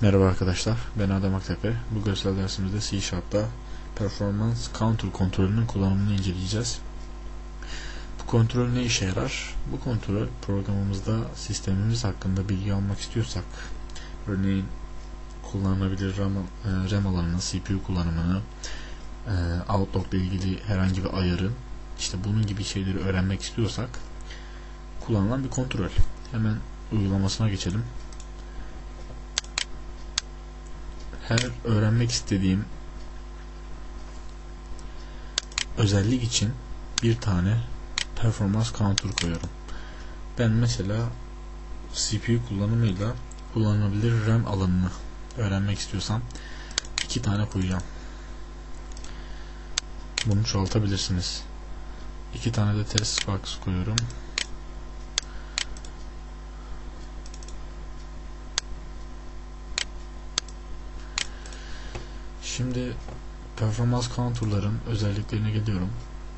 Merhaba arkadaşlar, ben Adem Aktepe. Bu görsel dersimizde C Sharp'ta Performance Counter kontrolünün kullanımını inceleyeceğiz. Bu kontrol ne işe yarar? Bu kontrol programımızda sistemimiz hakkında bilgi almak istiyorsak, örneğin kullanılabilir RAM, e, RAM alanını, CPU kullanımını, e, Outlook ile ilgili herhangi bir ayarı, işte bunun gibi şeyleri öğrenmek istiyorsak kullanılan bir kontrol. Hemen uygulamasına geçelim. Her öğrenmek istediğim özellik için bir tane performans counter koyuyorum. Ben mesela CPU kullanımıyla kullanılabilir RAM alanını öğrenmek istiyorsam iki tane koyacağım. Bunu çoğaltabilirsiniz. İki tane de test box koyuyorum. Şimdi performans counter'ların özelliklerine geliyorum.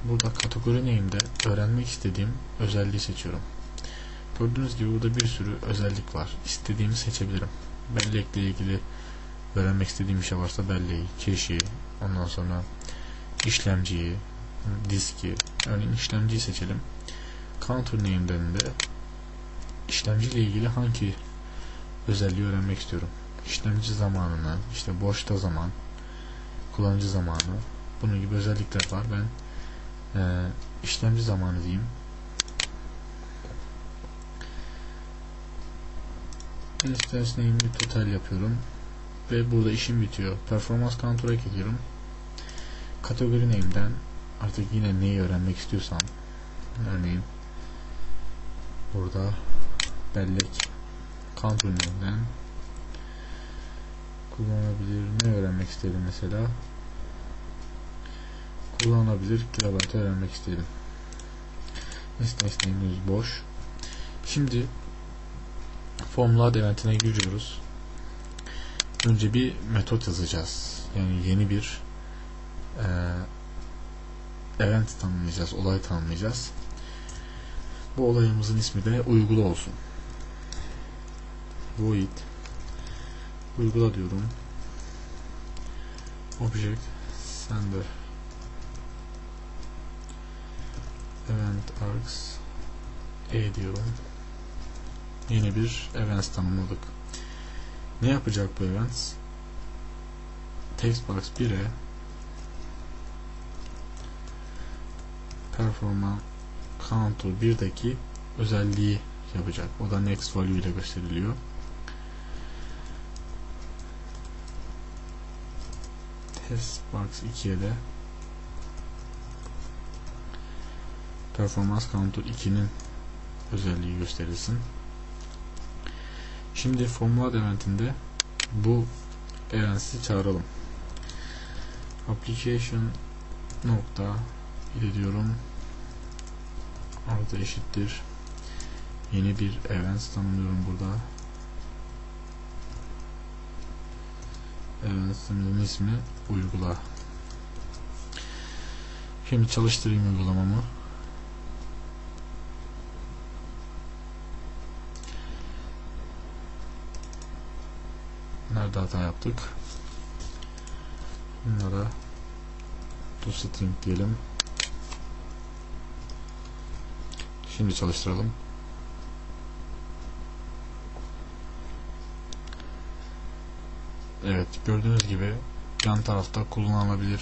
Burada kategori name'de öğrenmek istediğim özelliği seçiyorum. Gördüğünüz gibi burada bir sürü özellik var. İstediğimi seçebilirim. Bellekle ilgili öğrenmek istediğim bir şey varsa belleği, cache'i, ondan sonra işlemciyi, diski, örneğin işlemciyi seçelim. Counter name'den de işlemci ile ilgili hangi özelliği öğrenmek istiyorum. İşlemci zamanını, işte boşta zaman, kullanıcı zamanı bunun gibi özellikler var. Ben e, işlemci zamanı diyeyim. Instance name'i total yapıyorum. Ve burada işim bitiyor. Performans counter'a gidiyorum. Kategori name'den artık yine neyi öğrenmek istiyorsam örneğin burada bellek counter name'den kullanabilir ne öğrenmek istedim mesela. Kullanılabilir kilobayt öğrenmek istedim. Nesnemiz boş. Şimdi formula eventine giriyoruz. Önce bir metot yazacağız. Yani yeni bir e, event tanımlayacağız olay tanımlayacağız. Bu olayımızın ismi de uygula olsun. Void uygula diyorum. Object sender. Event args e diyorum. Yeni bir event tanımladık. Ne yapacak bu event textbox 1'e performance counter 1'deki özelliği yapacak. O da next value ile gösteriliyor. Test box 2'ye de performans counter 2'nin özelliği gösterilsin. Şimdi formula eventinde bu events'i çağıralım. Application nokta ile diyorum artı eşittir yeni bir event tanımlıyorum burada Evet, sistemin ismi uygula. Şimdi çalıştırayım uygulamamı. Nerede hata yaptık? Bunlara toString diyelim. Şimdi çalıştıralım. Evet gördüğünüz gibi yan tarafta kullanılabilir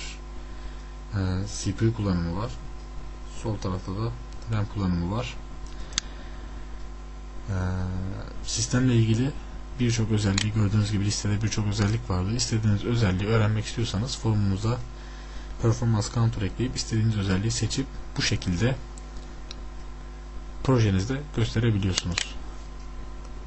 e, CPU kullanımı var. Sol tarafta da RAM kullanımı var. E, sistemle ilgili birçok özelliği gördüğünüz gibi listede birçok özellik vardı. İstediğiniz özelliği öğrenmek istiyorsanız forumunuza performans counter ekleyip istediğiniz özelliği seçip bu şekilde projenizde gösterebiliyorsunuz.